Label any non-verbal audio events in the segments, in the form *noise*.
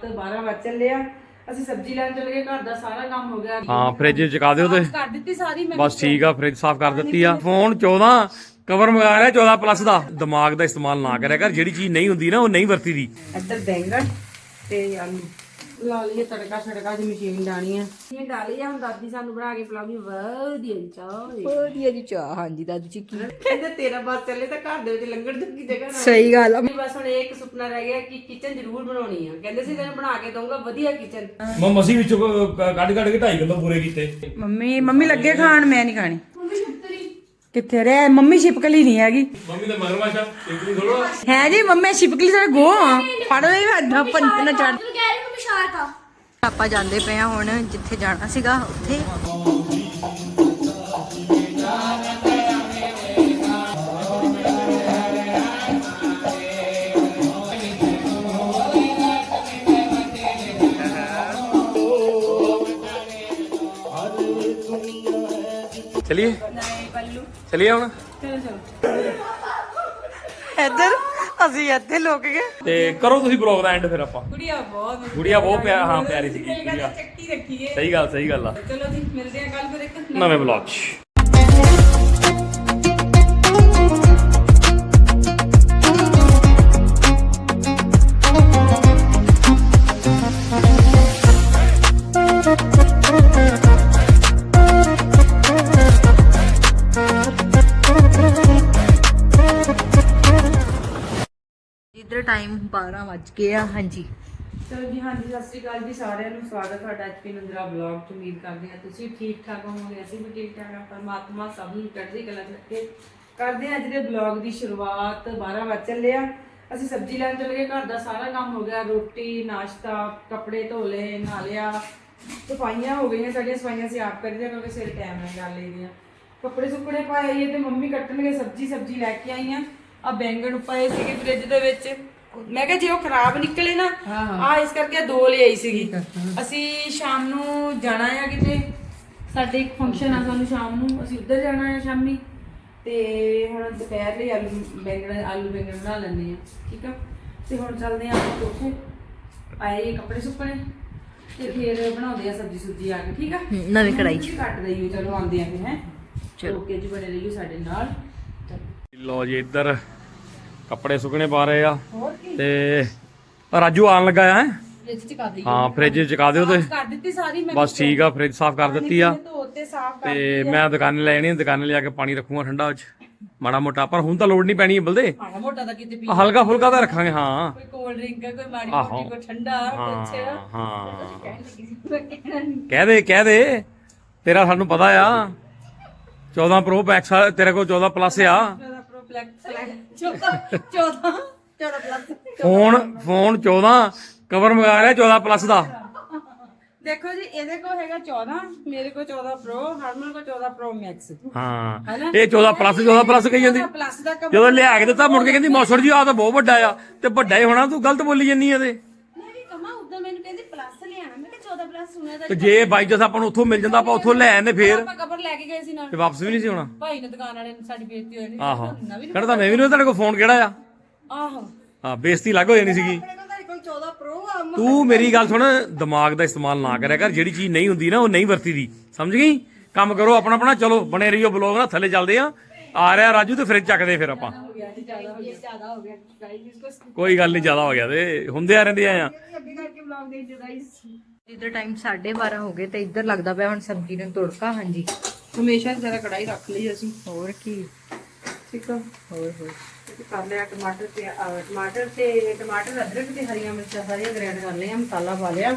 ਸ਼ੁਰੂਆਤ 12 ਵਜੇ ਚੱਲਿਆ ਅਸੀਂ ਸਬਜ਼ੀ ਲੈਣ ਚਲੇ ਗਏ ਘਰ ਦਾ ਸਾਰਾ ਕੰਮ ਹੋ ਗਿਆ। ਹਾਂ ਫ੍ਰਿਜ ਚਕਾ ਦਿਓ ਤੇ ਕਰ ਦਿੱਤੀ ਸਾਰੀ ਮੈਂ ਬਸ ਠੀਕ ਆ ਫ੍ਰਿਜ ਸਾਫ਼ ਕਰ ਦਿੱਤੀ ਆ। ਫੋਨ 14 ਕਵਰ ਮੰਗਾ ਰਿਹਾ 14 ਪਲੱਸ ਦਾ। ਦਿਮਾਗ ਦਾ ਇਸਤੇਮਾਲ ਨਾ ਕਰਿਆ ਕਰ ਜਿਹੜੀ ਚੀਜ਼ ਨਹੀਂ ਹੁੰਦੀ ਨਾ ਉਹ ਨਹੀਂ ਵਰਤੀਦੀ। ਇੱਧਰ ਬੈਂਗਣ ਤੇ ਆਲੂ। ਲਾ ਲਈਏ ਤੜਕਾ ਛੜਕਾ ਦੀ ਮਸ਼ੀਨ ਡਾਣੀ ਆ। ਇਹ ਡਾਲੀ ਆ ਹੁਣ ਦਾਦੀ ਸਾਨੂੰ ਬਣਾ ਕੇ ਪਿਲਾਉਣੀ ਵਧੀਆ ਜੀ ਚਾਹ ਵਧੀਆ ਜੀ ਚਾਹ ਹਾਂਜੀ ਦਾਦੂ ਜੀ ਕੀ ਕਹਿੰਦੇ ਤੇਰਾ ਬਸ ਚੱਲੇ ਤਾਂ ਘਰ ਦੇ ਵਿੱਚ ਲੰਗਰ ਜੋਗੀ ਜਗ੍ਹਾ ਨਾ ਸਹੀ ਗੱਲ ਆ। ਬਸ ਹੁਣ ਇਹ ਇੱਕ ਸੁਪਨਾ ਰਹਿ ਗਿਆ ਕਿ ਕਿਚਨ ਜ਼ਰੂਰ ਬਣਾਉਣੀ ਆ। ਕਹਿੰਦੇ ਸੀ ਤੈਨੂੰ ਬਣਾ ਕੇ ਦਊਂਗਾ ਵਧੀਆ ਕਿਚਨ ਮੈਂ ਮਸੀ ਵਿੱਚੋਂ ਕੱਢ ਕੱਢ ਕੇ 2.5 ਕਿਲੋ ਪੂਰੇ ਕੀਤੇ। ਮੰਮੀ ਮੰਮੀ ਲੱਗੇ ਖਾਣ ਮੈਂ ਨਹੀਂ ਖਾਣੀ। ਕਿੱਥੇ ਰਹਿ? ਮੰਮੀ ਛਿਪਕਲੀ ਨਹੀਂ ਹੈਗੀ। ਮੰਮੀ ਦਾ ਮਗਰਮੱਛ ਆ ਇਕਲੀ ਥੋੜਾ ਹੈ ਜੀ ਮੰਮੀ ਛਿਪਕਲੀ ਸਾਡੇ ਗੋ ਆ। ਫੜ ਲਈ ਹੱਦਾਂ ਪੰਨ ਨਾ ਚੜ ਆਪਾਂ ਜਾਂਦੇ ਪਏ ਆ ਹੁਣ ਜਿੱਥੇ ਜਾਣਾ ਸੀਗਾ ਉੱਥੇ। ਚਲਿਏ? ਚਲਿਏ ਹੁਣ? ਇੱਧਰ। ਅਸੀਂ ਇੱਥੇ ਲੁਕ ਗਏ। ਤੇ ਕਰੋ ਤੁਸੀਂ ਬਲੌਗ ਦਾ ਐਂਡ ਫਿਰ ਆਪਾਂ। ਕੁੜੀਆ ਬਹੁਤ ਗੁੜੀਆ ਬਹੁਤ ਪਿਆ ਹਾਂ ਪਿਆਰੀ ਸੀ ਇਹ ਗੱਲ ਚੱਕੀ ਰੱਖੀਏ ਸਹੀ ਗੱਲ ਸਹੀ ਗੱਲ ਆ। ਚਲੋ ਜੀ ਮਿਲਦੇ ਆ ਕੱਲ ਫਿਰ ਇੱਕ ਨਵੇਂ ਬਲੌਗ 'ਚ। ਟਾਈਮ 12 ਵੱਜ ਗਏ ਆ, ਹਾਂਜੀ। ਚਲੋ ਜੀ, ਹਾਂਜੀ, ਸਤਿ ਸ਼੍ਰੀ ਅਕਾਲ ਜੀ, ਸਾਰਿਆਂ ਨੂੰ ਸਵਾਗਤ ਤੁਹਾਡਾ ਐਚਪੀ ਨੰਦਰਾ ਬਲੌਗ ਚ। ਉਮੀਦ ਕਰਦੇ ਹਾਂ ਤੁਸੀਂ ਠੀਕ ਠਾਕ ਹੋਵੋਗੇ, ਅਸੀਂ ਵੀ ਠੀਕ ਠਾਕ ਹਾਂ, ਪਰਮਾਤਮਾ ਸਭ ਨੂੰ ਚੜ੍ਹਦੀ ਕਲਾ ਚ ਰੱਖੇ। ਕਰਦੇ ਹਾਂ ਅੱਜ ਦੇ ਬਲੌਗ ਦੀ ਸ਼ੁਰੂਆਤ 12 ਵਜੇ ਚੱਲਿਆ ਅਸੀਂ ਸਬਜ਼ੀ ਲੈਣ ਚਲੇ ਗਏ, ਘਰ ਦਾ ਸਾਰਾ ਕੰਮ ਹੋ ਗਿਆ, ਰੋਟੀ, ਨਾਸ਼ਤਾ, ਕੱਪੜੇ ਧੋ ਲਏ ਸਫਾਈਆਂ ਹੋ ਗਈਆਂ ਸਾਡੀਆਂ, ਸਫਾਈਆਂ ਅਸੀਂ ਆਪ ਕਰਦੇ ਕਿਉਂਕਿ ਸਿਰ ਟਾਈਮ ਨਾਲ ਕਰ ਲਈਆਂ ਕੱਪੜੇ ਸੁੱਕਣੇ ਪਾਏ ਆਈਏ ਤੇ ਮੰਮੀ ਕੱਟਣਗੇ ਸਬਜ਼ੀ ਸਬਜ਼ੀ ਲੈ ਕੇ ਆਈਆਂ ਆ। ਬੈਂਗਣ ਪਏ ਸੀਗੇ ਫ੍ਰਿਜ ਦੇ ਵਿੱਚ। ਮੈਂ ਕਿਹਾ ਜੇ ਉਹ ਖਰਾਬ ਨਿਕਲੇ ਨਾ ਆ ਇਸ ਕਰਕੇ ਦੋ ਲੈ ਆਈ ਸੀਗੀ। ਅਸੀਂ ਸ਼ਾਮ ਨੂੰ ਜਾਣਾ ਆ ਕਿਤੇ। ਸਾਡੇ ਇੱਕ ਫੰਕਸ਼ਨ ਆ ਸਾਨੂੰ ਸ਼ਾਮ ਨੂੰ। ਅਸੀਂ ਉੱਧਰ ਜਾਣਾ ਆ ਸ਼ਾਮੀ। ਤੇ ਹੁਣ ਦੁਪਹਿਰ ਲਈ ਆਲੂ ਬੈਂਗਣ ਆਲੂ ਬੈਂਗਣ ਬਣਾ ਲੈਂਦੇ ਆ। ਠੀਕ ਆ? ਤੇ ਹੁਣ ਚੱਲਦੇ ਆ ਆਪਾਂ ਕੋਠੇ। ਆਏ ਇਹ ਕੱਪੜੇ ਸੁੱਕਣੇ। ਤੇ ਫਿਰ ਬਣਾਉਂਦੇ ਆ ਸਬਜ਼ੀ ਸੁਬਜ਼ੀ ਆ ਕੇ। ਠੀਕ ਆ? ਨਵੀਂ ਕੜਾਈ ਤੁਸੀਂ ਕੱਟ ਦਈਓ ਚਲੋ ਆਉਂਦੇ ਆ ਫਿਰ ਹੈ। ਚਲੋ। ਓਕੇ ਜੀ ਬਣੇ ਰਹੀਓ ਸਾਡੇ ਨਾਲ। ਲੋ ਜੀ ਇੱਧਰ ਕੱਪੜੇ ਸੁੱਕਣੇ ਪਾ ਰਹੇ ਆ ਤੇ ਰਾਜੂ ਆਣ ਲੱਗਾ ਆ ਹੈਂ? ਫ੍ਰਿਜ ਚ ਕਰ ਦਈਓ ਹਾਂ ਫ੍ਰਿਜ ਚਕਾ ਦਿਓ ਤੇ। ਕਰ ਦਿੱਤੀ ਸਾਰੀ ਮੈਂ ਬਸ ਠੀਕ ਆ ਫ੍ਰਿਜ ਸਾਫ਼ ਕਰ ਦਿੱਤੀ ਆ। ਧੋਤੇ ਸਾਫ਼ ਕਰ ਤੇ ਮੈਂ ਦੁਕਾਨੇ ਲੈਣੀ ਦੁਕਾਨੇ ਲਿਆ ਕੇ ਪਾਣੀ ਰੱਖੂਗਾ ਠੰਡਾ ਵਿੱਚ। ਮਾੜਾ ਮੋਟਾ ਪਰ ਹੁਣ ਤਾਂ ਲੋੜ ਨਹੀਂ ਪੈਣੀ ਬਲਦੇ। ਮਾੜਾ ਮੋਟਾ ਤਾਂ ਕਿਤੇ ਪੀ ਹਲਕਾ ਫੁਲਕਾ ਤਾਂ ਰੱਖਾਂਗੇ ਹਾਂ। ਕੋਈ ਕੋਲਡ ਡਰਿੰਕ ਕੋਈ ਮਾੜੀ ਆਹੋ। ਮੋਟੀ ਕੋਈ ਠੰਡਾ ਕੁਛ ਹਾਂ। ਹਾਂ ਕਹਿ ਦੇ ਕਹਿ ਦੇ। ਤੇਰਾ ਸਾਨੂੰ ਪਤਾ ਆ। 14 ਪ੍ਰੋ ਮੈਕਸ ਤੇਰੇ ਕੋਲ 14 ਪਲੱਸ ਆ। 14 ਪ੍ਰੋ ਪਲੈਕਸ 14 14 14 ਪਲੱਸ ਫੋਨ ਫੋਨ 14 ਕਵਰ ਮੰਗਾ ਰਿਹਾ 14 ਪਲੱਸ ਦਾ। ਦੇਖੋ ਜੀ ਇਹਦੇ ਕੋਲ ਹੈਗਾ 14 ਮੇਰੇ ਕੋਲ 14 ਪ੍ਰੋ ਹਰਮਨ ਕੋਲ 14 ਪ੍ਰੋ ਮੈਕਸ ਹਾਂ ਇਹ 14 ਪਲੱਸ 14 ਪਲੱਸ ਕਹੀ ਜਾਂਦੀ। ਪਲੱਸ ਦਾ ਕਵਰ ਜਦੋਂ ਲਿਆ ਕੇ ਦਿੱਤਾ ਮੁੜ ਕੇ ਕਹਿੰਦੀ ਮੌਸੜ ਜੀ ਆ ਤਾਂ ਬਹੁਤ ਵੱਡਾ ਆ ਤੇ ਵੱਡਾ ਹੀ ਹੋਣਾ ਤੂੰ ਗਲਤ ਬੋਲੀ ਜੰਨੀ ਇਹਦੇ ਮੈਂ ਵੀ ਕਮਾ ਉਦੋਂ ਮੈਨੂੰ ਕਹਿੰਦੀ ਪਲੱਸ ਲਿਆਣਾ ਮੈਂ ਕਿਹਾ 14 ਪਲੱਸ ਸੁਣਿਆ ਤਾਂ ਤੇ ਜੇ ਬਾਈ ਜਸ ਆਪਾਂ ਨੂੰ ਉੱਥੋਂ ਮਿਲ ਜਾਂਦਾ ਆਪਾਂ ਉੱਥੋਂ ਲੈ ਆਂਦੇ ਫੇਰ। ਆਪਾਂ ਕਵਰ ਲੈ ਕੇ ਗਏ ਸੀ ਨਾਲ। ਤੇ ਵਾਪਸ ਵੀ ਨਹੀਂ ਸੀ ਹੋਣਾ ਭਾਈ ਨੇ ਦੁਕਾਨ ਵਾਲੇ ਨੇ ਸਾਡੀ ਬੇਇੱਜ਼ਤੀ ਹੋਈ ਨਹੀਂ ਆਹੋ। ਨਵੀਂ ਕਹਿੰਦਾ ਤਾਂ ਮੈਂ ਵੀ ਨਹੀਂ ਤੁਹਾਡੇ ਕੋਲ ਫੋਨ ਕਿਹੜਾ ਆ? ਆਹੋ। ਹਾਂ ਬੇਇੱਜ਼ਤੀ ਲੱਗ ਹੋ ਜਾਣੀ ਸੀਗੀ। ਆਪਣੇ ਕੋਲ ਤੁਹਾਡੇ ਕੋਲ 14 ਪ੍ਰੋ ਆ ਤੂੰ ਮੇਰੀ ਗੱਲ ਸੁਣ ਦਿਮਾਗ ਦਾ ਇਸਤੇਮਾਲ ਨਾ ਕਰਿਆ ਕਰ ਜਿਹੜੀ ਚੀਜ਼ ਨਹੀਂ ਹੁੰਦੀ ਨਾ ਉਹ ਨਹੀਂ ਵਰਤੀਦੀ। ਸਮਝ ਗਈ? ਕੰਮ ਕਰੋ ਆਪਣਾ ਆਪਣਾ ਚਲੋ ਬਣੇ ਰਹੀਓ ਬਲੌਗ ਨਾਲ ਥੱਲੇ ਚੱਲਦੇ ਆ। ਆ ਰਿਹਾ ਰਾਜੂ ਤੇ ਫ੍ਰਿਜ ਚੱਕਦੇ ਫਿਰ ਆਪਾਂ। ਹੋ ਗਿਆ ਜੀ ਜ਼ਿਆਦਾ ਹੋ ਗਿਆ। ਜ਼ਿਆਦਾ ਹੋ ਗਿਆ। ਗਾਈਸ ਇਸਕੋ ਕੋਈ ਗੱਲ ਨਹੀਂ ਜ਼ਿਆਦਾ ਹੋ ਗਿਆ ਤੇ ਹੁੰਦੇ ਆ ਰਹਿੰਦੇ ਆ। ਅੱਗੇ ਕਰਕੇ ਵਲੌਗ ਦੇਖ ਜੋ ਗਾਈਸ ਇੱਧਰ ਟਾਈਮ 12:30 ਹੋ ਗਏ ਤੇ ਇੱਧਰ ਲੱਗਦਾ ਪਿਆ ਹੁਣ ਸਬਜ਼ੀ ਨੂੰ ਤੁੜਕਾ ਹਾਂਜੀ। ਹਮੇਸ਼ਾ ਜਰਾ ਕੜਾਈ ਰੱਖ ਲਈ ਅਸੀਂ। ਹੋਰ ਕੀ? ਠੀਕ ਆ? ਹੋਰ ਹੋਰ। ਤੇ ਕਰ ਲਿਆ ਟਮਾਟਰ ਤੇ ਅਹ, ਟਮਾਟਰ ਤੇ ਟਮਾਟਰ ਅਦਰਕ ਤੇ ਹਰੀਆਂ ਮਿਰਚਾਂ ਸਾਰੀਆਂ ਗ੍ਰੈਂਡ ਕਰ ਲਈਆਂ ਮਸਾਲਾ ਪਾ ਲਿਆ।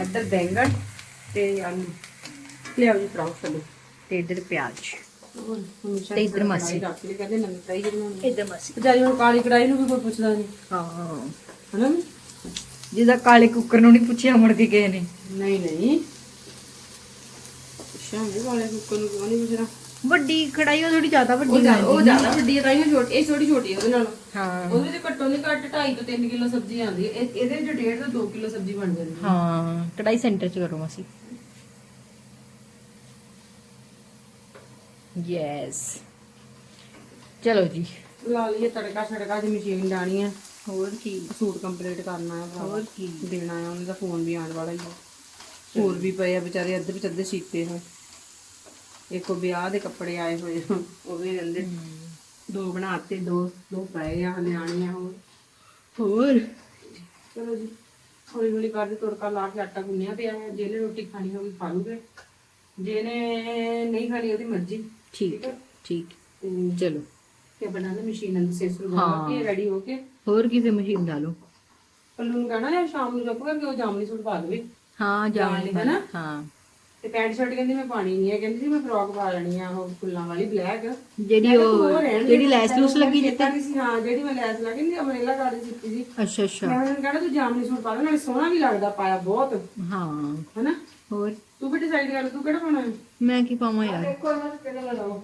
ਇੱਧਰ ਬੈਂਗਣ ਤੇ ਆਲੂ। ਲਿਆਓ ਜੀ ਫਰਾਉ ਚਲੋ ਤੇ ਇੱਧਰ ਪਿਆਜ਼। ਹਮੇਸ਼ਾ ਤੇ ਇੱਧਰ ਮਾਸੀ। ਰੱਖ ਲਈ ਕਹਿੰਦੇ ਨਵੀਂ ਕੜਾਈ ਬਣਾਉਣੀ। ਇੱਧਰ ਮਾਸੀ। ਜਾਰੀ ਹੁਣ ਕਾਲੀ ਕੜਾਈ ਨੂੰ ਵੀ ਕੋਈ ਪੁੱਛਦਾ ਨਹੀਂ। ਹਾਂ। ਹਨਾ? ਜਿਹਦਾ ਕਾਲੇ ਕੁੱਕਰ ਨੂੰ ਨਹੀਂ ਪੁੱਛਿਆ ਮੁੜ ਕੇ ਗਏ ਨੇ। ਨਹੀਂ ਨਹੀਂ। ਸ਼ਾਮੇ ਵਾਲੇ ਕੁੱਕਰ ਨੂੰ ਕਿਉਂ ਨਹੀਂ ਪੁੱਛਣਾ ਵੱਡੀ ਕੜਾਈ ਉਹ ਥੋੜੀ ਜ਼ਿਆਦਾ ਵੱਡੀ ਜ਼ਿਆਦਾ ਉਹ ਜ਼ਿਆਦਾ ਵੱਡੀ ਹੈ ਤਾਂ ਇਹ ਛੋਟੀ ਇਹ ਛੋਟੀ ਛੋਟੀ ਹੈ ਉਹਦੇ ਨਾਲ। ਹਾਂ। ਉਹਦੇ ਚ ਘੱਟੋ ਨਹੀਂ ਘੱਟ 2.5 ਤੋਂ 3 ਕਿਲੋ ਸਬਜ਼ੀ ਆਉਂਦੀ ਹੈ। ਇਹ- ਇਹਦੇ ਚ 1.5 ਤੋਂ 2 ਕਿਲੋ ਸਬਜ਼ੀ ਬਣ ਜਾਂਦੀ ਹੈ। ਹਾਂ ਕੜਾਈ ਸੈਂਟਰ ਚ ਕਰੋ ਮਾਸੀ। ਯੈਸ ਚਲੋ ਜੀ। ਲਾ ਲਈਏ ਤੜਕਾ ਛੜਕਾ ਦੀ ਮਸ਼ੀਨ ਡਾਣੀ ਆ ਹੋਰ ਕੀ? ਸੂਟ ਕੰਪਲੀਟ ਕਰਨਾ ਹੈ। ਹੋਰ ਕੀ? ਦੇਣਾ ਹੈ ਉਹਨਾਂ ਦਾ ਫੋਨ ਵੀ ਆਉਣ ਵਾਲਾ ਹੀ ਹੈ। ਹੋਰ ਵੀ ਪਏ ਆ ਵਿਚਾਰੇ ਅੱਧੇ ਵਿੱਚ ਅੱਧੇ ਸੀਤੇ ਹੋਏ। ਇੱਕ ਵਿਆਹ ਦੇ ਕੱਪੜੇ ਆਏ ਹੋਏ ਉਹ ਵੀ ਰਹਿੰਦੇ ਦੋ ਬਣਾਤੇ ਦੋ ਦੋ ਪਏ ਆ ਨਿਆਣੇ ਆ ਹੋਰ। ਹੋਰ? ਚਲੋ ਜੀ ਹੌਲੀ ਹੌਲੀ ਕਰਦੇ ਤੁਰਕਾ ਲਾ ਕੇ ਆਟਾ ਗੁੰਨਿਆ ਪਿਆ ਹੈ। ਜਿਹਨੇ ਰੋਟੀ ਖਾਣੀ ਹੋਗੀ ਖਾ ਲੂਗੇ। ਜਿਹਨੇ ਨਹੀਂ ਖਾਣੀ ਉਹਦੀ ਮਰਜ਼ੀ। ਠੀਕ ਠੀਕ ਚਲੋ। ਤੇ ਬਣਾ ਦੇ ਮਸ਼ੀਨ ਅੰਦਰ ਸੇ ਸ਼ੁਰੂ ਕਰ ਕੇ ਰੈਡੀ ਹੋ ਕੇ। ਹੋਰ ਕੀ ਤੇ ਮਸ਼ੀਨ ਲਾ ਲਓ। ਪੱਲੂ ਨੂੰ ਕਹਿਣਾ ਯਾਰ ਸ਼ਾਮ ਨੂੰ ਚੱਕੂਗਾ ਕਿ ਉਹ ਜਾਮਨੀ ਸੂਟ ਪਾ ਦੇਵੇ। ਹਾਂ ਜਾਣ ਲਈ ਹਨਾ? ਹਾਂ। ਤੇ ਪੈਂਟ ਸ਼ਰਟ ਕਹਿੰਦੀ ਮੈਂ ਪਾਣੀ ਨਹੀਂ ਹੈ ਕਹਿੰਦੀ ਸੀ ਮੈਂ ਫਰੋਕ ਪਾ ਲੈਣੀ ਆ ਉਹ ਫੁੱਲਾਂ ਵਾਲੀ ਬਲੈਕ ਜਿਹੜੀ ਉਹ ਜਿਹੜੀ ਲੈਸ ਲੂਸ ਲੱਗੀ ਜਿੱਤੇ ਜਿੱਤਾਂ ਸੀ ਹਾਂ ਜਿਹੜੀ ਮੈਂ ਲੈਸ ਲਾ ਕੇ ਨਹੀਂ ਅਮਰੇਲਾ ਕਾਰਡ ਦੀ ਦਿੱਤੀ ਸੀ। ਅੱਛਾ ਅੱਛਾ। ਮੈਂ ਉਹਨੂੰ ਕਹਿਣਾ ਤੂੰ ਜਾਮਨੀ ਸੂਟ ਪਾ ਲੈ ਨਾਲੇ ਸੋਹਣਾ ਵੀ ਲੱਗਦਾ ਪਾਇਆ ਬਹੁਤ। ਹਾਂ। ਹਨਾ? ਹੋਰ? ਤੂੰ ਵੀ ਡਿਸਾਈਡ ਕਰ ਤੂੰ ਕਿਹੜਾ ਪਾਉਣਾ? ਹੈ ਮੈਂ ਕੀ ਪਾਵਾਂ ਯਾਰ? ਦੇਖੋ ਨਾ ਕਿਹੜਾ ਲਗਾਓ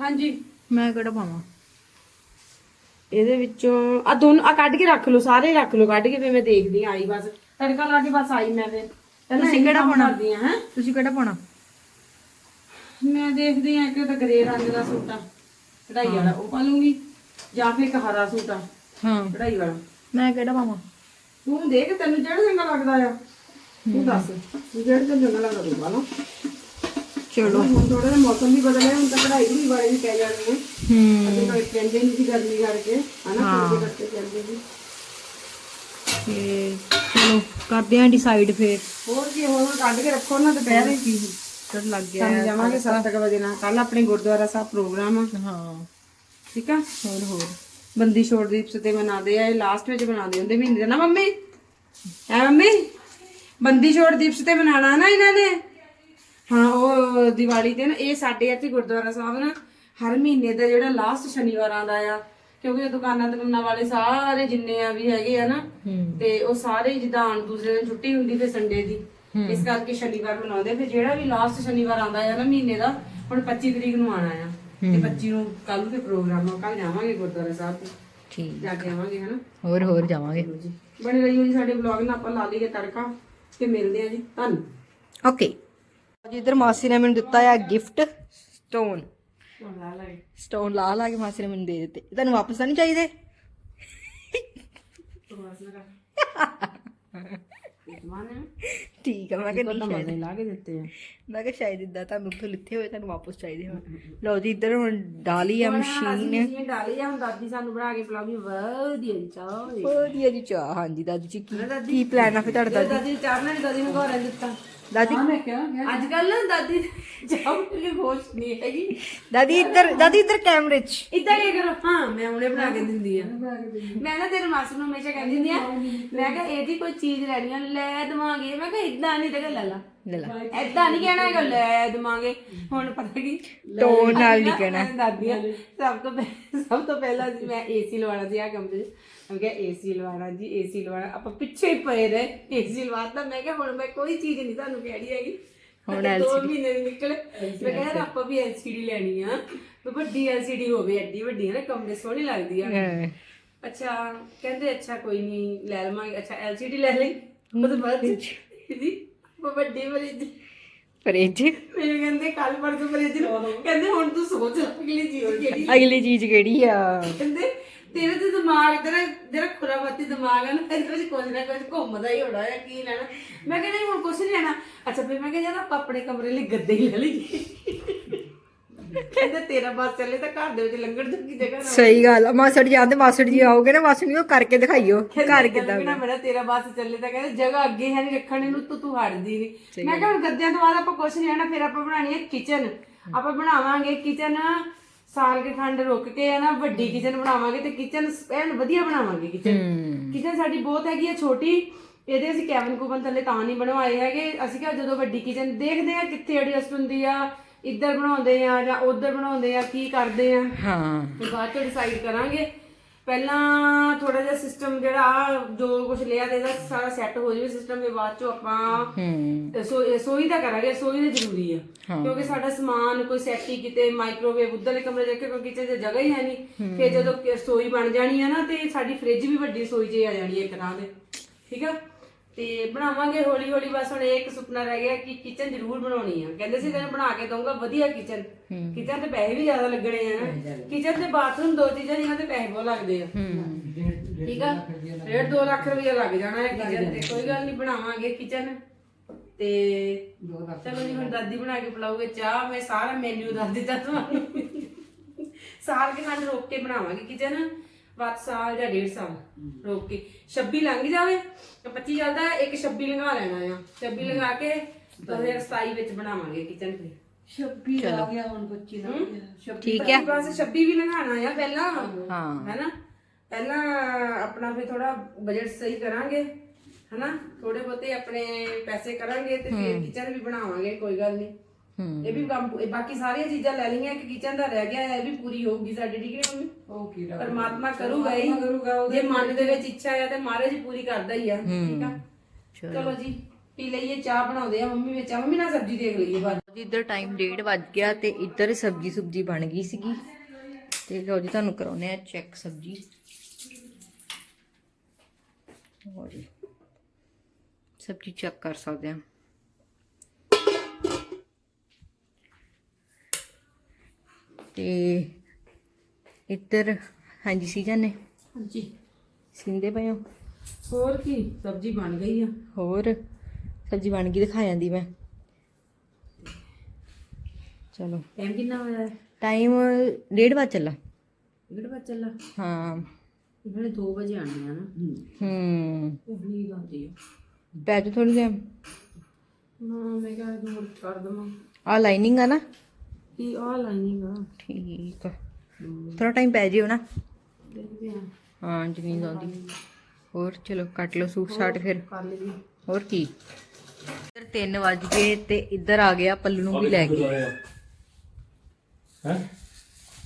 ਹਾਂਜੀ। ਮੈਂ ਕਿਹੜਾ ਪਾਵਾਂ? ਇਹਦੇ ਵਿੱਚੋਂ ਆ ਦੋਨੋਂ ਆ ਕੱਢ ਕੇ ਰੱਖ ਲਓ ਸਾਰੇ ਰੱਖ ਲਓ ਕੱਢ ਕੇ ਫੇ ਮੈਂ ਦੇਖਦੀ ਆਂ, ਆਈ ਬਸ। ਤੜਕਾ ਲਾ ਕੇ ਬਸ ਆਈ ਮੈਂ ਫੇ ਤੁਸੀਂ ਕਿਹੜਾ ਪਾਉਣਾ? ਕਰਦੀ ਆ ਹੈ? ਤੁਸੀਂ ਕਿਹੜਾ ਪਾਉਣਾ? ਮੈਂ ਦੇਖਦੀ ਆ ਕਿ ਤਾਂ ਗ੍ਰੇ ਰੰਗ ਦਾ ਸੂਟ ਆ ਕਢਾਈ ਵਾਲਾ ਉਹ ਪਾ ਲੂੰਗੀ ਜਾਂ ਫਿਰ ਇੱਕ ਹਰਾ ਸੂਟ ਆ ਹਾਂ। ਕਢਾਈ ਵਾਲਾ। ਮੈਂ ਕਿਹੜਾ ਪਾਵਾਂ? ਤੂੰ ਦੇਖ ਤੈਨੂੰ ਜਿਹੜਾ ਚੰਗਾ ਲੱਗਦਾ ਆ ਤੂੰ ਦੱਸ ਤੂੰ ਜਿਹੜਾ ਚੰਗਾ ਲੱਗਦਾ ਤੂੰ ਪਾ ਲਓ ਚਲੋ। ਹੁਣ ਥੋੜਾ ਜਿਹਾ ਮੌਸਮ ਵੀ ਬਦਲਿਆ ਹੁਣ ਤਾਂ ਕਢਾਈ ਵੀ ਵਾਲੇ ਵੀ ਪੈ ਜਾਣੀ ਹੈ ਹੂੰ। ਅਸੀਂ ਕੋਈ ਕਹਿੰਦੇ ਨਹੀਂ ਸੀ ਗਰਮੀ ਕਰਕੇ ਹਨਾ ਥੋੜੇ ਕਰਕੇ ਕਹਿੰਦੇ ਸੀ ਤੇ ਚਲੋ ਕਰਦੇ ਆਂ ਡਿਸਾਈਡ ਫੇਰ। ਹੋਰ ਕੀ ਹੋਰ ਹੁਣ ਕੱਢ ਕੇ ਰੱਖੋ ਨਾ ਦੁਪਹਿਰੇ। ਕੀ ਕਰ ਲੱਗ ਗਿਆ ਸ਼ਾਮ ਜਾਵਾਂਗੇ 7 ਵਜੇ ਨਾਲ। ਕੱਲ ਆਪਣੇ ਗੁਰਦੁਆਰਾ ਸਾਹਿਬ ਪ੍ਰੋਗਰਾਮ ਆ। ਹਾਂ। ਠੀਕ ਆ? ਹੋਰ ਹੋਰ। ਬੰਦੀ ਛੋੜ ਦਿਵਸ ਤੇ ਮਨਾਉਂਦੇ ਆ ਇਹ ਲਾਸਟ ਵਿੱਚ ਮਨਾਉਂਦੇ ਹੁੰਦੇ ਮਹੀਨੇ ਦਾ। ਨਾ ਮੰਮੀ? ਹੈ ਮੰਮੀ? ਬੰਦੀ ਛੋੜ ਦਿਵਸ ਤੇ ਮਨਾਣਾ ਨਾ ਇਹਨਾਂ ਨੇ। ਹਾਂ ਉਹ ਦੀਵਾਲੀ ਤੇ ਨਾ ਇਹ ਸਾਡੇ ਇੱਥੇ ਗੁਰਦੁਆਰਾ ਸਾਹਿਬ ਨਾ ਹਰ ਮਹੀਨੇ ਦਾ ਜਿਹੜਾ ਲਾਸਟ ਸ਼ਨੀਵਾਰ ਆਉਂਦਾ ਆ ਕਿਉਂਕਿ ਇਹ ਦੁਕਾਨਾਂ ਦੁਕਾਨਾਂ ਵਾਲੇ ਸਾਰੇ ਜਿੰਨੇ ਆ ਵੀ ਹੈਗੇ ਆ ਨਾ ਤੇ ਉਹ ਸਾਰੇ ਜਿੱਦਾਂ ਆਣ ਦੂਸਰੇ ਦਿਨ ਛੁੱਟੀ ਹੁੰਦੀ ਫਿਰ ਸੰਡੇ ਦੀ। ਇਸ ਕਰਕੇ ਸ਼ਨੀਵਾਰ ਮਨਾਉਂਦੇ ਫਿਰ ਜਿਹੜਾ ਵੀ ਲਾਸਟ ਸ਼ਨੀਵਾਰ ਆਉਂਦਾ ਆ ਨਾ ਮਹੀਨੇ ਦਾ ਹੁਣ 25 ਤਰੀਕ ਨੂੰ ਆਣਾ ਆ। ਤੇ 25 ਨੂੰ ਕੱਲ ਨੂੰ ਤੇ ਪ੍ਰੋਗਰਾਮ ਆ। ਕੱਲ ਜਾਵਾਂਗੇ ਗੁਰਦੁਆਰਾ ਸਾਹਿਬ ਤੇ। ਠੀਕ। ਜਾ ਕੇ ਆਵਾਂਗੇ ਹਨਾ? ਹੋਰ ਹੋਰ ਜਾਵਾਂਗੇ। ਜੀ। ਬਣੇ ਰਹੀਓ ਜੀ ਸਾਡੇ ਵਲੌਗ ਨਾਲ ਆਪਾਂ ਲਾ ਲਈਏ ਤੜਕਾ ਤੇ ਮਿਲਦੇ ਆ ਜੀ। ਧੰਨ। ਓਕੇ ਇਧਰ ਮਾਸੀ ਨੇ ਮੈਨੂੰ ਦਿੱਤਾ ਆ ਗਿਫਟ ਸਟੋਨ ਲਾ ਲੈ ਸਟੋਨ ਲਾ ਲਾ ਕੇ ਮਾਸੀ ਨੇ ਮੈਨੂੰ ਦੇ ਦਿੱਤੇ। ਤੁਹਾਨੂੰ ਵਾਪਸ ਤਾਂ ਨਹੀਂ ਚਾਹੀਦੇ? *laughs* ਮਾਨੇ ਠੀਕ ਆ ਮੈਂ ਕਿਹਾ ਨਹੀਂ ਮਜ਼ੇ ਲਾ ਕੇ ਦਿੱਤੇ ਆ। ਮੈਂ ਕਿਹਾ ਸ਼ਾਇਦ ਇਦਾਂ ਤੁਹਾਨੂੰ ਉੱਥੋਂ ਲਿੱਥੇ ਹੋਏ ਤੁਹਾਨੂੰ ਵਾਪਸ ਚਾਹੀਦੇ ਹੋਣ। ਲਓ ਜੀ ਇੱਧਰ ਹੁਣ ਡਾਲੀ ਆ ਮਸ਼ੀਨ। ਇਹ ਡਾਲੀ ਆ ਹੁਣ ਦਾਦੀ ਸਾਨੂੰ ਬਣਾ ਕੇ ਪਿਲਾਉਗੀ ਵਧੀਆ ਜੀ ਚਾਹ ਵਧੀਆ ਜੀ ਚਾਹ ਹਾਂਜੀ ਦਾਦੀ ਜੀ ਕੀ ਕੀ ਪਲਾਨ ਆ ਫਿਰ ਤੁਹਾਡਾ ਦਾਦੀ? ਦਾਦੀ ਚਾਹ ਬਣਾਣੀ ਦਾਦੀ ਨੂੰ ਘਰ ਦਿੱਤਾ। ਦਾਦੀ ਮੈਂ ਕਿਹਾ ਅੱਜ ਕੱਲ ਨਾ ਦਾਦੀ ਚਾਹ ਪੀ ਕੇ ਖੁਸ਼ ਨਹੀਂ ਹੈਗੀ। ਦਾਦੀ ਇੱਧਰ ਦਾਦੀ ਇੱਧਰ ਕੈਮਰੇ 'ਚ। ਇਦਾਂ ਕੀ ਕਰੋ। ਹਾਂ ਮੈਂ ਹੁਣੇ ਬਣਾ ਕੇ ਦਿੰਦੀ ਆ। ਮੈਂ ਨਾ ਤੇਰੇ ਮਾਸਟਰ ਨੂੰ ਹਮੇਸ਼ਾ ਕਹਿੰਦੀ ਹੁੰਦੀ ਆ ਮੈਂ ਕਿਹਾ ਇਹਦੀ ਕੋਈ ਚੀਜ਼ ਲੈਣੀ ਆ ਲੈ ਦਵਾਂਗੇ। ਮੈਂ ਕਿਹਾ ਇਦਾਂ ਨਹੀਂ ਤੇ ਲੈ ਲਾ ਲੈ ਲਾ। ਏਦਾਂ ਨਹੀਂ ਕਹਿਣਾ ਹੈਗਾ ਲੈ ਦਵਾਂਗੇ। ਹੁਣ ਪਤਾ ਕੀ? ਟੋਨ ਨਾਲ ਨਹੀਂ ਕਹਿਣਾ। ਸਭ ਤੋਂ ਪਹਿ- ਸਭ ਤੋਂ ਪਹਿਲਾਂ ਜੀ ਮੈਂ ਏਸੀ ਲਵਾਉਣਾ ਸੀ ਆ ਕਮਰੇ 'ਚ ਮੈਂ ਕਿਹਾ ਏਸੀ ਲਵਾਉਣਾ ਜੀ ਏਸੀ ਲਵਾਉਣਾ। ਆਪਾਂ ਪਿੱਛੇ ਹੀ ਪਏ ਰਹੇ। ਏਸੀ ਲਵਾਤਾ। ਮੈਂ ਕਿਹਾ ਹੁਣ ਮੈਂ ਕੋਈ ਚੀਜ਼ ਨਹੀਂ ਤੁਹਾਨੂੰ ਕਹਿਣੀ ਹੈਗੀ। ਹੁਣ ਦੋ ਮਹੀਨੇ ਦੇ ਨਿਕਲੇ। ਮੈਂ ਕਿਹਾ ਯਾਰ ਆਪਾਂ ਵੀ ਐਲਸੀਡੀ ਲੈਣੀ ਆ। ਤੇ ਵੱਡੀ ਐਲਸੀਡੀ ਹੋਵੇ ਐਡੀ ਵੱਡੀ ਨਾ ਕਮਰੇ ਸੋਹਣੀ ਲੱਗਦੀ ਆ। ਹਾਂ। ਅੱਛਾ ਕਹਿੰਦੇ ਅੱਛਾ ਕੋਈ ਨਹੀਂ ਲੈ ਲਵਾਂਗੇ। ਅੱਛਾ ਐਲਸੀਡੀ ਲੈ ਲਈ? ਤੋਂ ਬਾਅਦ ਜੀ ਉਹ ਵੱਡੀ ਫਰਿੱਜ ਫਰਿੱਜ? ਮੈਨੂੰ ਕਹਿੰਦੇ ਕੱਲ ਪਰਸੋਂ ਫਰਿੱਜ ਨੂੰ। ਕਹਿੰਦੇ ਹੁਣ ਤੂੰ ਸੋਚ ਅਗਲੀ ਚੀਜ਼ ਕਿਹੜੀ ਅਗਲੀ ਚੀਜ਼ ਕਿਹੜੀ ਆ? ਕਹਿੰਦੇ ਤੇਰੇ ਤੇ ਦਿਮਾਗ ਤੇਰਾ ਜਿਹੜਾ ਖੁਰਾਬਾਤੀ ਦਿਮਾਗ ਹੈ ਨਾ ਇਹਦੇ ਵਿੱਚ ਕੁਝ ਨਾ ਕੁਝ ਘੁੰਮਦਾ ਹੀ ਹੋਣਾ ਹੈ ਕੀ ਲੈਣਾ। ਮੈਂ ਕਹਿੰਦਾ ਹੁਣ ਕੁਝ ਨਹੀਂ ਲੈਣਾ। ਅੱਛਾ ਫਿਰ ਮੈਂ ਕਿਹਾ ਯਾਰ ਆਪਾਂ ਆਪਣੇ ਕਮਰੇ ਲਈ ਗੱਦੇ ਹੀ ਲੈ ਲਈਏ। ਕਹਿੰਦੇ ਤੇਰਾ ਬਸ ਚੱਲੇ ਤਾਂ ਘਰ ਦੇ ਵਿੱਚ ਲੰਗਰ ਜੋਗੀ ਜਗ੍ਹਾ ਨਾ ਸਹੀ ਗੱਲ ਆ ਮਾਸੜ ਜੀ ਆਂਦੇ ਮਾਸੜ ਜੀ ਆਓਗੇ ਨਾ ਮਾਸੜ ਜੀ ਉਹ ਕਰਕੇ ਦਿਖਾਈਓ ਘਰ ਕਿੱਦਾਂ ਮੇਰਾ ਤੇਰਾ ਬਸ ਚੱਲੇ ਤਾਂ ਕਹਿੰਦੇ ਜਗ੍ਹਾ ਅੱਗੇ ਹੈ ਨਹੀਂ ਰੱਖਣ ਨੂੰ ਤੂੰ ਤੂੰ ਹਟਦੀ ਨਹੀਂ ਮੈਂ ਕਿਹਾ ਹੁਣ ਗੱਦਿਆਂ ਤੋਂ ਬਾਅਦ ਆਪਾਂ ਕੁਝ ਨਹੀਂ ਲੈਣਾ ਫਿਰ ਆਪਾਂ ਬਣਾਣੀ ਹੈ ਕਿਚਨ ਆਪਾਂ ਬਣਾਵਾਂਗੇ ਕਿਚਨ ਸਾਲ ਕੇ ਖੰਡ ਰੁਕ ਕੇ ਹੈ ਨਾ ਵੱਡੀ ਕਿਚਨ ਬਣਾਵਾਂਗੇ ਤੇ ਕਿਚਨ ਐਨ ਵਧੀਆ ਬਣਾਵਾਂਗੇ ਕਿਚਨ ਕਿਚਨ ਸਾਡੀ ਬਹੁਤ ਹੈਗੀ ਹੈ ਛੋਟੀ। ਇਹਦੇ ਅਸੀਂ ਕੈਬਨ ਕੁਬਨ ਥੱਲੇ ਤਾਂ ਨਹੀਂ ਬਣਵਾਏ ਹੈਗੇ। ਅਸੀਂ ਕਿਹਾ ਜਦੋਂ ਵੱਡੀ ਕਿਚਨ ਦੇਖਦੇ ਆ ਕਿੱਥੇ ਐਡਜਸਟ ਹੁੰਦੀ ਆ ਇੱਧਰ ਬਣਾਉਂਦੇ ਆ ਜਾਂ ਉੱਧਰ ਬਣਾਉਂਦੇ ਆ ਕੀ ਕਰਦੇ ਆ? ਹਾਂ। ਤੇ ਬਾਅਦ ਚ ਡਿਸਾਈਡ ਕਰਾਂਗੇ। ਪਹਿਲਾਂ ਥੋੜਾ ਜਿਹਾ ਸਿਸਟਮ ਜਿਹੜਾ ਆ, ਜੋ ਕੁਝ ਲਿਆ ਤੇ ਇਹਦਾ ਸਾਰਾ ਸੈੱਟ ਹੋ ਜਾਵੇ ਸਿਸਟਮ ਦੇ ਬਾਅਦ ਚ ਆਪਾਂ ਹੂੰ। ਰਸੋ- ਰਸੋਈ ਦਾ ਕਰਾਂਗੇ ਰਸੋਈ ਦਾ ਜ਼ਰੂਰੀ ਆ। ਕਿਉਂਕਿ ਸਾਡਾ ਸਮਾਨ ਕੋਈ ਸੈਟੀ ਕਿਤੇ ਮਾਈਕ੍ਰੋਵੇਵ ਉਧਰਲੇ ਕਮਰੇ ਜਾ ਕੇ ਕਿਉਂਕਿ ਕਿਚਨ 'ਚ ਜਗ੍ਹਾ ਹੀ ਹੈ ਨਹੀਂ। ਫਿਰ ਜਦੋਂ ਕਿ ਰਸੋਈ ਬਣ ਜਾਣੀ ਆ ਨਾ ਤੇ ਸਾਡੀ ਫ੍ਰਿਜ ਵੀ ਵੱਡੀ ਰਸੋਈ 'ਚ ਹੀ ਆ ਜਾਣੀ ਹੈ ਇੱਕ ਤਰ੍ਹਾਂ ਦੇ। ਠੀਕ ਆ? ਤੇ ਬਣਾਵਾਂਗੇ ਹੌਲੀ ਹੌਲੀ ਬਸ ਹੁਣ ਇੱਕ ਸੁਪਨਾ ਰਹਿ ਗਿਆ ਕਿ ਕਿਚਨ ਜ਼ਰੂਰ ਬਣਾਉਣੀ ਆ। ਕਹਿੰਦੇ ਸੀ ਤੈਨੂੰ ਬਣਾ ਕੇ ਦਊਂਗਾ ਵਧੀਆ ਕਿਚਨ ਕਿਚਨ ਤੇ ਪੈਸੇ ਵੀ ਜ਼ਿਆਦਾ ਲੱਗਣੇ ਆ ਕਿਚਨ ਤੇ ਬਾਥਰੂਮ ਦੋ ਚੀਜ਼ਾਂ ਜਿਨ੍ਹਾਂ ਤੇ ਪੈਸੇ ਬਹੁਤ ਲੱਗਦੇ ਆ। ਠੀਕ ਆ? ਡੇਢ 2 ਲੱਖ ਰੁਪਇਆ ਲੱਗ ਜਾਣਾ ਹੈ ਕਿਚਨ ਤੇ। ਕੋਈ ਗੱਲ ਨਹੀਂ ਬਣਾਵਾਂਗੇ ਕਿਚਨ ਤੇ ਚਲੋ ਜੀ ਹੁਣ ਦਾਦੀ ਬਣਾ ਕੇ ਪਿਲਾਓਗੇ ਚਾਹ ਮੈਂ ਸਾਰਾ ਮੈਨੂ ਦੱਸ ਦਿੱਤਾ ਤੁਹਾਨੂੰ। ਸਾਲ ਕੇ ਨਾਲ ਰੋਕ ਕੇ ਬਣਾਵਾਂਗੇ ਕਿਚਨ ਵੱਧ ਸਾਲ ਜਾਂ ਡੇਢ ਸਾਲ ਰੋਕ ਕੇ। 26 ਲੰਘ ਜਾਵੇ ਤਾਂ 25 ਚੱਲਦਾ ਇੱਕ 26 ਲੰਘਾ ਲੈਣਾ ਆ। 26 ਲੰਘਾ ਕੇ 2027 ਵਿੱਚ ਬਣਾਵਾਂਗੇ ਕਿਚਨ ਤੇ। ਠੀਕ ਹੈ। ਬਸ 26 ਵੀ ਲੰਘਾਣਾ ਆ ਪਹਿਲਾਂ। ਹਾਂ। ਹੈਨਾ? ਪਹਿਲਾਂ ਆਪਣਾ ਫਿਰ ਥੋੜਾ ਬਜਟ ਸਹੀ ਕਰਾਂਗੇ। ਹੈਨਾ? ਥੋੜੇ ਬਹੁਤੇ ਆਪਣੇ ਪੈਸੇ ਕਰਾਂਗੇ ਤੇ ਫਿਰ ਕਿਚਨ ਵੀ ਬਣਾਵਾਂਗੇ ਕੋਈ ਗੱਲ ਨਹੀਂ। ਇਹ ਵੀ ਕੰਮ ਇਹ ਬਾਕੀ ਸਾਰੀਆਂ ਚੀਜ਼ਾਂ ਲੈ ਲਈਆਂ ਕਿ ਕਿਚਨ ਦਾ ਰਹਿ ਗਿਆ ਹੈ ਇਹ ਵੀ ਪੂਰੀ ਹੋਊਗੀ ਸਾਡੀ ਠੀਕ ਹੈ ਮੰਮੀ? ਓਕੇ ਪਰਮਾਤਮਾ ਕਰੂਗਾ ਹੀ। ਜੇ ਮਨ ਦੇ ਵਿੱਚ ਇੱਛਾ ਹੈ ਤੇ ਮਹਾਰਾਜ ਪੂਰੀ ਕਰਦਾ ਹੀ ਆ ਠੀਕ ਆ? ਚਲੋ। ਜੀ ਪੀ ਲਈਏ ਚਾਹ ਬਣਾਉਂਦੇ ਆ ਮੰਮੀ ਵਿੱਚ। ਆ ਮੰਮੀ ਨਾਲ ਸਬਜ਼ੀ ਦੇਖ ਲਈਏ ਬਾਅਦ ਇੱਧਰ ਟਾਈਮ 1:30 ਵੱਜ ਗਿਆ ਤੇ ਇੱਧਰ ਸਬਜੀ ਸੁਬਜੀ ਬਣ ਗਈ ਸੀਗੀ। ਤੇ ਲਓ ਜੀ ਤੁਹਾਨੂੰ ਕਰਾਉਨੇ ਆ ਚੈੱਕ ਸਬਜੀ। ਲਓ ਜੀ। ਸਬਜੀ ਚੈੱਕ ਕਰ ਸਕਦੇ ਆ। ਤੇ ਇੱਧਰ ਹਾਂਜੀ ਸੀਜਨ ਨੇ? ਹਾਂਜੀ। ਸਿੰਦੇ ਪਏ ਹੋ? ਹੋਰ ਕੀ ਸਬਜ਼ੀ ਬਣ ਗਈ ਆ। ਹੋਰ? ਸਬਜੀ ਬਣ ਗਈ ਦਿਖਾ ਜਾਂਦੀ ਮੈਂ। ਚਲੋ। ਟਾਈਮ ਕਿੰਨਾ ਹੋਇਆ ਟਾਈਮ ਡੇਢ ਵਜੇ ਚੱਲਾ। ਡੇਢ ਵਜੇ ਚੱਲਾ? ਹਾਂ। ਇਹਨੇ 2 ਵਜੇ ਆਣੀ ਆ ਨਾ। ਹੂੰ। ਉਹ ਪੈ ਜਾ ਥੋੜੀ ਟਾਈਮ ਨਾ ਮੈਂ ਕਿਹਾ ਹੋਰ ਕਰ ਦਵਾਂ। ਆ ਲਾਈਨਿੰਗ ਆ ਨਾ। ਕੀ ਆ ਲਾਈਨਿੰਗ ਆ? ਠੀਕ ਆ। ਥੋੜਾ ਟਾਈਮ ਪੈ ਜਿਓ ਨਾ। ਦੇਖਦੇ ਆ। ਹਾਂ ਜਮੀਨ ਆਉਂਦੀ। ਹੋਰ ਚਲੋ ਕੱਟ ਲਓ ਸੂਟ ਸਾਟ ਫਿਰ। ਕਰ ਲਈਏ। ਹੋਰ ਕੀ? ਇੱਧਰ 3 ਵਜ ਗਏ ਤੇ ਇੱਧਰ ਆ ਗਿਆ ਪੱਲੂ ਨੂੰ ਵੀ ਲੈ ਕੇ। ਹੈ?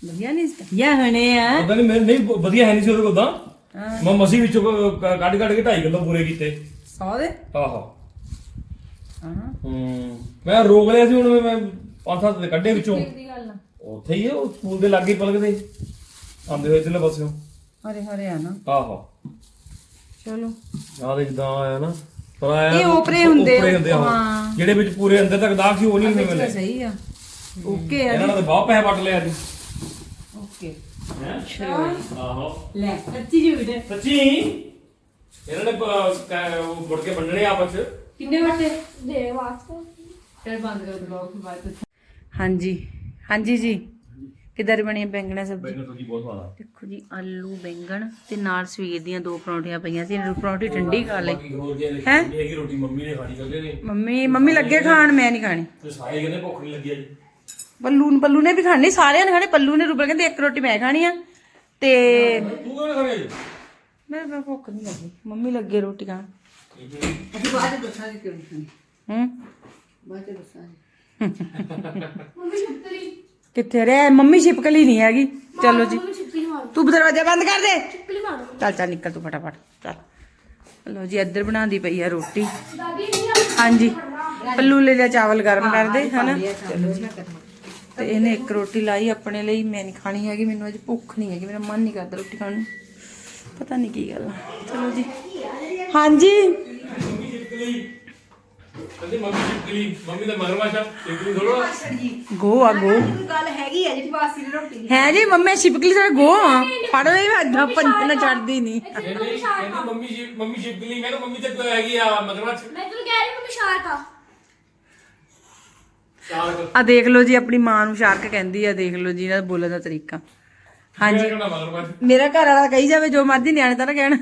ਵਧੀਆ ਨਹੀਂ ਯਾ ਹਣੇ ਆ। ਉਦਾਂ ਨਹੀਂ ਮੈਂ ਨਹੀਂ ਵਧੀਆ ਹੈ ਨਹੀਂ ਸੀ ਉਹਦੇ ਕੋਲ ਤਾਂ ਮੈਂ ਮਸੀ ਵਿੱਚੋਂ ਕੱਢ ਕੱਢ ਕੇ 2.5 ਕਿਲੋ ਪੂਰੇ ਕੀਤੇ। ਸੌ ਦੇ? ਆਹੋ। ਹਾਂ। ਹੂੰ। ਮੈਂ ਰੋਕ ਲਿਆ ਸੀ ਹੁਣ ਮੈਂ- ਮੈਂ ਪੰਜ ਸੱਤ ਦੇ ਕੱਢੇ ਵਿੱਚੋਂ। ਦੀ ਗੱਲ ਉੱਥੇ ਹੀ ਆ ਉਹ ਸਕੂਲ ਦੇ ਲਾਗੇ ਪਲਕਦੇ ਆਂਦੇ ਹੋਏ ਇਧਰਲੇ ਪਾਸਿਓਂ। ਹਰੇ ਹਰੇ ਆ ਨਾ। ਆਹੋ। ਚਲੋ। ਆਹ ਦੇ ਜਿੱਦਾਂ ਆਇਆ ਨਾ। ਪਰ ਆਇਆ ਇਹ ਓਪਰੇ ਹੁੰਦੇ ਓਪਰੇ ਹੁੰਦੇ ਆ ਉਹ। ਹਾਂ। ਜਿਹੜੇ ਵਿੱਚ ਪੂਰੇ ਅੰਦਰ ਤੱਕ ਦਾਗ ਸੀ ਉਹ ਨਹੀਂ ਮਿਲੇ। ਸਹੀ ਆ। ਓਕੇ ਇਹਨਾਂ ਨੇ ਤਾਂ ਬਹੁਤ ਪੈਸੇ ਵੱਟ ਲਿਆ ਜੀ ਓਕੇ। ਹੈ? ਆਹੋ। ਲੈ ਅੱਛੀ ਝੂਠ ਸੱਚੀ ਇਹਨਾਂ ਨੇ ਪ- ਕ- ਉਹ ਮੁੜ ਕੇ ਵੰਡਣੇ ਆਪਸ ਚ। ਕਿੰਨੇ ਵਟੇ? ਦੇ ਵਾਸਤੇ। ਫਿਰ ਬੰਦ ਕਰ ਤੋਂ ਬਾਅਦ। ਹਾਂਜੀ। ਹਾਂਜੀ ਜੀ। ਕਿੱਧਰ ਬਣੀ ਬੈਂਗਣਾ ਸਬਜ਼ੀ? ਬੈਂਗਣ ਸਬਜ਼ੀ ਬਹੁਤ ਸਵਾਦ ਆ। ਦੇਖੋ ਜੀ ਆਲੂ ਬੈਂਗਣ ਤੇ ਨਾਲ ਸਵੇਰ ਦੀਆਂ ਦੋ ਪਰੌਂਠੀਆਂ ਪਈਆਂ ਸੀ ਇਹਨਾਂ ਪਰੌਂਠੀ ਠੰਡੀ ਖਾ ਲਈ। ਹੈਂ? ਹੈਗੀ ਰੋਟੀ ਮੰਮੀ ਨੇ ਖਾਣੀ ਕਰਦੇ ਨੇ। ਮੰਮੀ ਮੰਮੀ ਲੱਗੇ ਖਾਣ ਮੈਂ ਨਹੀਂ ਖਾਣੀ। ਤੇ ਸਾਰੇ ਕਹਿੰਦੇ ਭੁੱਖ ਨਹੀਂ ਲੱਗੀ ਅੱਜ। ਪੱਲੂ ਨੂੰ ਪੱਲੂ ਨੇ ਵੀ ਖਾਣੀ ਸਾਰਿਆਂ ਨੇ ਖਾਣੀ ਪੱਲੂ ਨੇ ਰੂਬਲ ਕਹਿੰਦੇ ਇੱਕ ਰੋਟੀ ਮੈਂ ਖਾਣੀ ਆ। ਤੇ ਤੂੰ ਕਿਉਂ ਖਾਣੀ ਅੱਜ? ਮੈਂ ਮੈਂ ਭੁੱਖ ਨਹੀਂ ਲੱਗੀ ਮੰਮੀ ਲੱਗੇ ਰੋਟੀ ਖਾਣ। ਅਸੀਂ ਬਾਅਦ ਦੱਸਾਂਗੇ ਕਿਉਂ ਨਹੀਂ ਹੂੰ? ਬਾਅਦ ਚ ਦੱਸਾਂਗੇ ਕਿੱਥੇ ਰਹਿ? ਮੰਮੀ ਛਿਪਕਲੀ ਨਹੀਂ ਹੈਗੀ। ਚਲੋ ਜੀ। ਮਾਰ ਤੂੰ ਦਰਵਾਜ਼ਾ ਬੰਦ ਕਰ ਦੇ। ਛਿੱਪੀ ਮਾਰ ਚੱਲ ਚੱਲ ਨਿਕਲ ਤੂੰ ਫਟਾਫਟ। ਚੱਲ। ਲੋ ਜੀ ਇੱਧਰ ਬਣਾਉਂਦੀ ਪਈ ਆ ਰੋਟੀ। ਹਾਂਜੀ। ਪੱਲੂ ਲੈ ਲਿਆ ਚਾਵਲ ਗਰਮ ਕਰਦੇ ਹਨਾ? ਚਲੋ ਜੀ। ਤੇ ਇਹਨੇ ਇੱਕ ਰੋਟੀ ਲਾਈ ਆਪਣੇ ਲਈ ਮੈਂ ਨਹੀਂ ਖਾਣੀ ਹੈਗੀ ਮੈਨੂੰ ਅੱਜ ਭੁੱਖ ਨਹੀਂ ਹੈਗੀ ਮੇਰਾ ਮਨ ਨਹੀਂ ਕਰਦਾ ਰੋਟੀ ਖਾਣ ਨੂੰ। ਪਤਾ ਨਹੀਂ ਕੀ ਗੱਲ ਆ। ਚਲੋ ਜੀ। ਹਾਂਜੀ। ਮੰਮੀ ਕਹਿੰਦੀ ਮੰਮੀ ਚਿਪਕਲੀ ਮੰਮੀ ਦਾ ਮਗਰਮੱਛ ਚਿਪਕਲੀ ਥੋੜਾ ਗੋ ਆ ਗੋ। ਗੱਲ ਹੈਗੀ ਹੈ ਜਿਹੜੀ ਬਾਸੀ ਦੀ ਰੋਟੀ ਹੈ ਜੀ ਮੰਮੀ ਛਿਪਕਲੀ ਸਾਡੇ ਗੋ ਆ। ਫੜ ਲਈ ਮੈਂ ਪੰਜ ਚੜਦੀ ਨਹੀਂ। ਕਹਿੰਦੀ ਕਹਿੰਦੀ ਮੰਮੀ ਜੀ ਮੰਮੀ ਚਿਪਕਲੀ ਮੈਂ ਕਿਹਾ ਮੰਮੀ ਤੇ ਹੈਗੀ ਆ ਮਗਰਮੱਛ ਮੈਂ ਤੈਨੂੰ ਕਹਿ ਰਹੀ ਮੰਮੀ ਸ਼ਾਰਕ ਆ। ਚਾਰ ਆ ਦੇਖ ਲਓ ਜੀ ਆਪਣੀ ਮਾਂ ਨੂੰ ਸ਼ਾਰਕ ਕਹਿੰਦੀ ਆ ਦੇਖ ਲਓ ਜੀ ਇਹਦਾ ਬੋਲਣ ਦਾ ਤਰੀਕਾ। ਹਾਂਜੀ। ਮੇਰਾ ਘਰ ਵਾਲਾ ਕਹੀ ਜਾਵੇ ਜੋ ਮਰਜ਼ੀ ਨਿਆਣੇ ਤਾਂ ਨਾ ਕਹਿਣ।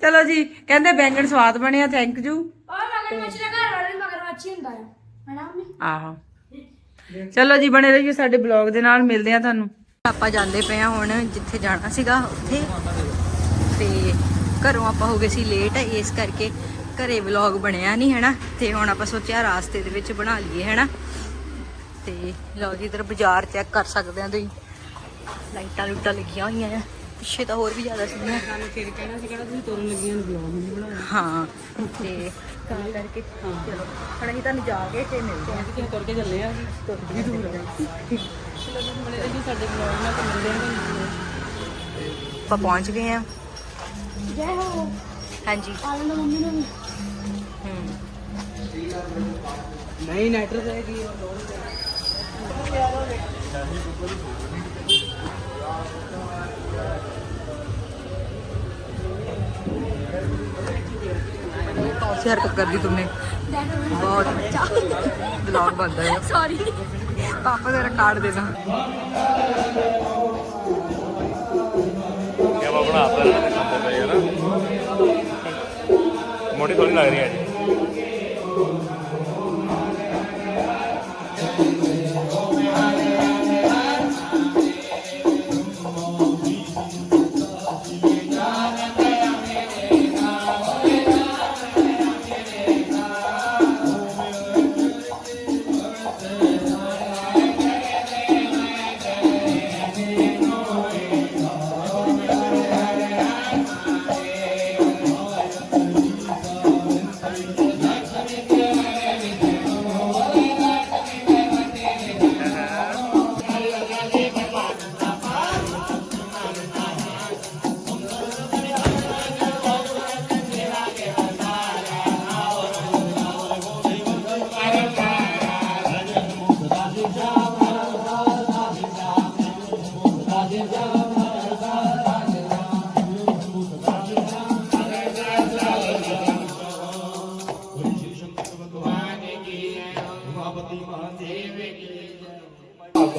ਚਲੋ ਜੀ ਕਹਿੰਦੇ ਬੈਂਗਣ ਸਵਾਦ ਬਣਿਆ ਥੈਂਕ ਯੂ ਔਰ ਮਗਰਮੱਛ ਦਾ ਘਰ ਵਾਲਾ ਵੀ ਮਗਰਮੱਛ ਹੀ ਹੁੰਦਾ ਹੈ ਹਨਾ ਮੰਮੀ? ਆਹੋ। ਚਲੋ ਜੀ ਬਣੇ ਰਹੀਓ ਸਾਡੇ ਬਲੌਗ ਦੇ ਨਾਲ ਮਿਲਦੇ ਆ ਤੁਹਾਨੂੰ। ਆਪਾਂ ਜਾਂਦੇ ਪਏ ਆ ਹੁਣ ਜਿੱਥੇ ਜਾਣਾ ਸੀਗਾ ਉੱਥੇ। ਤੇ ਘਰੋਂ ਆਪਾਂ ਹੋ ਗਏ ਸੀ ਲੇਟ ਇਸ ਕਰਕੇ ਘਰੇ ਵਲੌਗ ਬਣਿਆ ਨਹੀਂ ਹੈਨਾ? ਤੇ ਹੁਣ ਆਪਾਂ ਸੋਚਿਆ ਰਾਸਤੇ ਦੇ ਵਿੱਚ ਬਣਾ ਲਈਏ ਹੈਨਾ? ਤੇ ਲਓ ਜੀ ਇਧਰ ਬਾਜ਼ਾਰ ਚੈੱਕ ਕਰ ਸਕਦੇ ਆ ਤੁਸੀਂ। ਲਾਈਟਾਂ ਲੁੱਟਾਂ ਲੱਗੀਆਂ ਹੋਈਆਂ ਆ। ਪਿੱਛੇ ਤਾਂ ਹੋਰ ਵੀ ਜ਼ਿਆਦਾ ਸੀਗੀਆਂ ਸਾਨੂੰ ਫਿਰ ਕਹਿਣਾ ਸੀ ਕਿਹੜਾ ਤੁਸੀਂ ਤੁਰਨ ਲੱਗੀਆਂ ਨੂੰ ਬਲੌਗ ਨਹੀਂ ਬਣਾਉਣਾ ਹਾਂ ਤੇ ਤਾਂ ਕਰਕੇ ਚਲੋ ਹੁਣ ਅਸੀਂ ਤੁਹਾਨੂੰ ਜਾ ਕੇ ਤੇ ਮਿਲਦੇ ਹਾਂ। ਕਿ ਤੁਰ ਕੇ ਚੱਲੇ ਆ ਅਸੀਂ। ਤੁਰ ਵੀ ਦੂਰ ਆ। ਚਲੋ ਤੁਸੀਂ ਬਣੇ ਰਹੋ ਸਾਡੇ ਬਲੌਗ ਨਾਲ ਤੇ ਮਿਲਦੇ ਹਾਂ ਆਪਾਂ ਪਹੁੰਚ ਗਏ ਆ ਜੈ ਹੋ। ਹਾਂਜੀ। ਆਲਣ ਦਾ ਮੰਮੀ ਨੂੰ ਵੀ। ਹੂੰ। ਨਹੀਂ ਨੈਟਰ ਰਹੇਗੀ कौन हरकत कर दी तुमने। बहुत ब्लॉग बंद है सॉरी पापा जरा कार्ड देना मोटी थोड़ी लग रही है।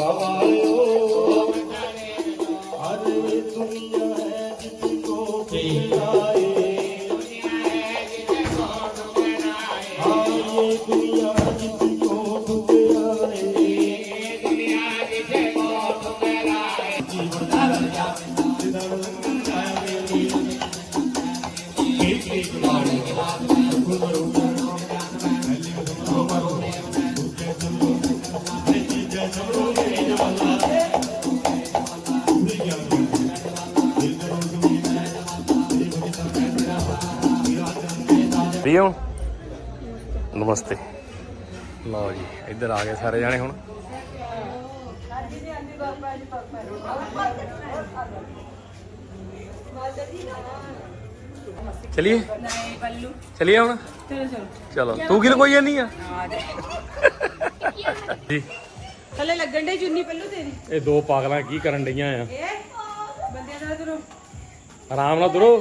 baba ਵੀਓ ਨਮਸਤੇ। ਲਓ ਜੀ ਇੱਧਰ ਆ ਗਏ ਸਾਰੇ ਜਾਣੇ ਹੁਣ। ਚਲਿਏ? ਨਹੀਂ ਪੱਲੂ ਚਲਿਏ ਹੁਣ? ਚਲੋ ਚਲੋ ਚਲੋ ਤੂੰ ਕਿਲ ਕੋਈ ਨਹੀਂ ਆ? ਜੀ। ਥੱਲੇ ਲੱਗਣ ਦੇ ਚੁੰਨੀ ਪੱਲੂ ਤੇਰੀ। ਇਹ ਦੋ ਪਾਗਲਾਂ ਕੀ ਕਰਨ ਡਈਆਂ ਆ? ਇਹ? ਬੰਦਿਆਂ ਦਾ ਤੁਰੋ। ਆਰਾਮ ਨਾਲ ਤੁਰੋ।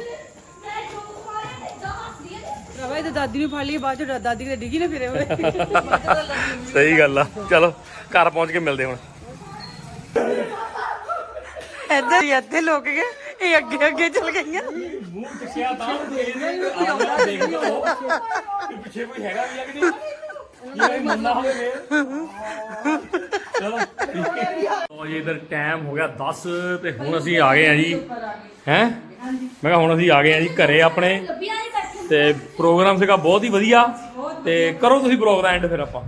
ਦਾਦੀ ਨੂੰ ਫੜ ਲਈ ਬਾਅਦ ਚ ਦਾਦੀ ਕਿਤੇ ਡਿੱਗੀ ਨਾ ਫਿਰੇ ਹੋਵੇ। ਸਹੀ ਗੱਲ ਆ। ਚਲੋ ਘਰ ਪਹੁੰਚ ਕੇ ਮਿਲਦੇ ਹੁਣ। ਇੱਧਰ ਹੀ ਲੋਕ ਗਏ ਇਹ ਅੱਗੇ ਅੱਗੇ ਚਲ ਗਈਆਂ। ਮੂੰਹ ਟਿਕਿਆ ਤਾਂ ਦੇਖ ਲਓ। ਪਿੱਛੇ ਕੋਈ ਹੈਗਾ ਵੀ ਆ ਕਿ ਨਹੀਂ? ਇਹ ਮੰਨਾ ਹੋਵੇ ਫੇਰ। ਚਲੋ। ਉਹ ਜੀ ਇਧਰ ਟਾਈਮ ਹੋ ਗਿਆ 10 ਤੇ ਹੁਣ ਅਸੀਂ ਆ ਗਏ ਆ ਜੀ। ਹੈ? ਮੈਂ ਕਿਹਾ ਹੁਣ ਅਸੀਂ ਆ ਗਏ ਆ ਜੀ ਘਰੇ ਆਪਣੇ। ਤੇ ਪ੍ਰੋਗਰਾਮ ਸੀਗਾ ਬਹੁਤ ਹੀ ਵਧੀਆ ਤੇ ਕਰੋ ਤੁਸੀਂ ਪ੍ਰੋਗਰਾਮ ਐਂਡ ਫਿਰ ਆਪਾਂ।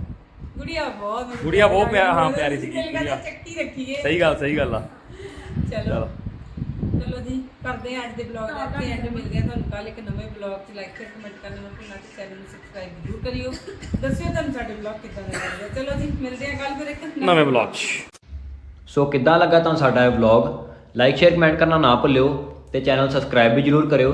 ਗੁੜੀਆ ਬਹੁਤ ਗੁੜੀਆ ਬਹੁਤ ਪਿਆ ਹਾਂ ਪਿਆਰੀ ਸੀਗੀ ਗੁੜੀਆ। ਚੱਕੀ ਰੱਖੀਏ। ਸਹੀ ਗੱਲ ਸਹੀ ਗੱਲ ਆ। ਚਲੋ। ਚਲੋ। ਜੀ ਕਰਦੇ ਹਾਂ ਅੱਜ ਦੇ ਬਲੌਗ ਦਾ ਤੇ ਐਂਡ ਮਿਲਦੇ ਹਾਂ ਤੁਹਾਨੂੰ ਕੱਲ ਇੱਕ ਨਵੇਂ ਬਲੌਗ 'ਚ। ਲਾਈਕ ਸ਼ੇਅਰ ਕਮੈਂਟ ਕਰਨਾ ਨਾ ਭੁੱਲਣਾ ਤੇ ਚੈਨਲ ਨੂੰ ਸਬਸਕ੍ਰਾਈਬ ਜ਼ਰੂਰ ਕਰਿਓ। ਦੱਸਿਓ ਤੁਹਾਨੂੰ ਸਾਡੇ ਬਲੌਗ ਕਿੱਦਾਂ ਦੇ ਲੱਗਦੇ। ਚਲੋ ਜੀ ਮਿਲਦੇ ਹਾਂ ਕੱਲ ਫਿਰ ਇੱਕ ਨਵੇਂ ਬਲੌਗ 'ਚ। ਸੋ ਕਿੱਦਾਂ ਲੱਗਾ ਤੁਹਾਨੂੰ ਸਾਡਾ ਇਹ ਵਲੌਗ ਲਾਈਕ ਸ਼ੇਅਰ ਕਮੈਂਟ ਕਰਨਾ ਨਾ ਭੁੱਲਿਓ ਤੇ ਚੈਨਲ ਸਬਸਕ੍ਰਾਈਬ ਵੀ ਜਰੂਰ ਕਰਿਓ।